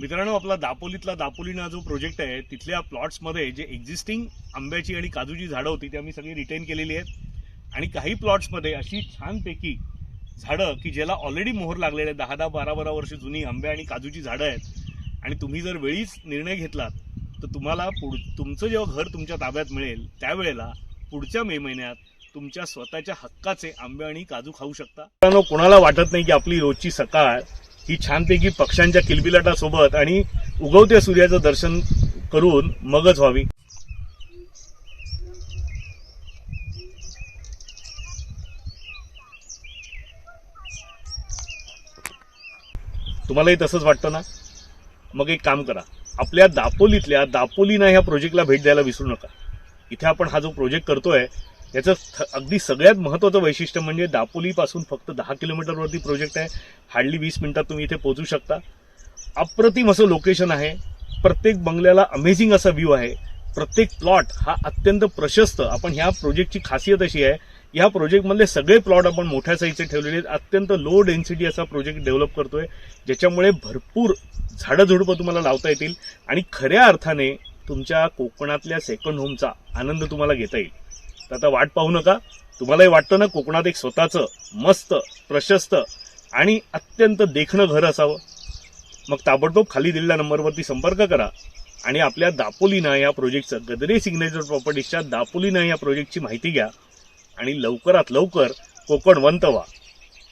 मित्रांनो आपला दापोलीतला दापोलीना जो प्रोजेक्ट आहे तिथल्या प्लॉट्समध्ये जे एक्झिस्टिंग आंब्याची आणि काजूची झाडं होती ती आम्ही सगळी रिटेन केलेली आहेत. आणि काही प्लॉट्समध्ये अशी छानपैकी झाडं की ज्याला ऑलरेडी मोहर लागलेले आहेत दहा दहा बारा बारा वर्ष जुनी आंबे आणि काजूची झाडं आहेत. आणि तुम्ही जर वेळीच निर्णय घेतलात तर तुम्हाला पुढ तुमचं जेव्हा घर तुमच्या ताब्यात मिळेल त्यावेळेला पुढच्या मे महिन्यात तुमच्या स्वतःच्या हक्काचे आंबे आणि काजू खाऊ शकता. कोणाला वाटत नाही की आपली रोजची सकाळ ही छानपैकी पक्ष्यांच्या किलबिलाटासोबत आणि उगवत्या सूर्याचं दर्शन करून मगच व्हावी. तुम्हालाही तसंच वाटतं ना? मग एक काम करा. आपल्या दापोलीतल्या दापोलीना ह्या प्रोजेक्टला भेट द्यायला विसरू नका. इथे आपण हा जो प्रोजेक्ट करतोय याचं थ- अगदी सगळ्यात महत्त्वाचं वैशिष्ट्य म्हणजे दापोलीपासून फक्त दहा किलोमीटरवरती प्रोजेक्ट आहे. हार्डली वीस मिनिटात तुम्ही इथे पोहोचू शकता. अप्रतिम असं लोकेशन आहे. प्रत्येक बंगल्याला अमेझिंग असा व्ह्यू आहे. प्रत्येक प्लॉट हा अत्यंत प्रशस्त. आपण ह्या प्रोजेक्टची खासियत अशी आहे. या प्रोजेक्टमधले सगळे प्लॉट आपण मोठ्या साईजचे ठेवलेले आहेत. अत्यंत लो डेन्सिटी असा प्रोजेक्ट डेव्हलप करतोय. ज्याच्यामुळे भरपूर झाडं झुडपं तुम्हाला लावता येतील. आणि खऱ्या अर्थाने तुमच्या कोकणातल्या सेकंड होमचा आनंद तुम्हाला घेता येईल. तर आता वाट पाहू नका. तुम्हालाही वाटतं ना कोकणात एक स्वतःचं मस्त प्रशस्त आणि अत्यंत देखणं घर असावं. मग ताबडतोब खाली दिलेल्या नंबरवरती संपर्क करा आणि आपल्या दापोलीना या प्रोजेक्टचं गदरे सिग्नेचर प्रॉपर्टीजच्या दापोलीना या प्रोजेक्टची माहिती घ्या आणि लवकरात लवकर कोकण वंत व्हा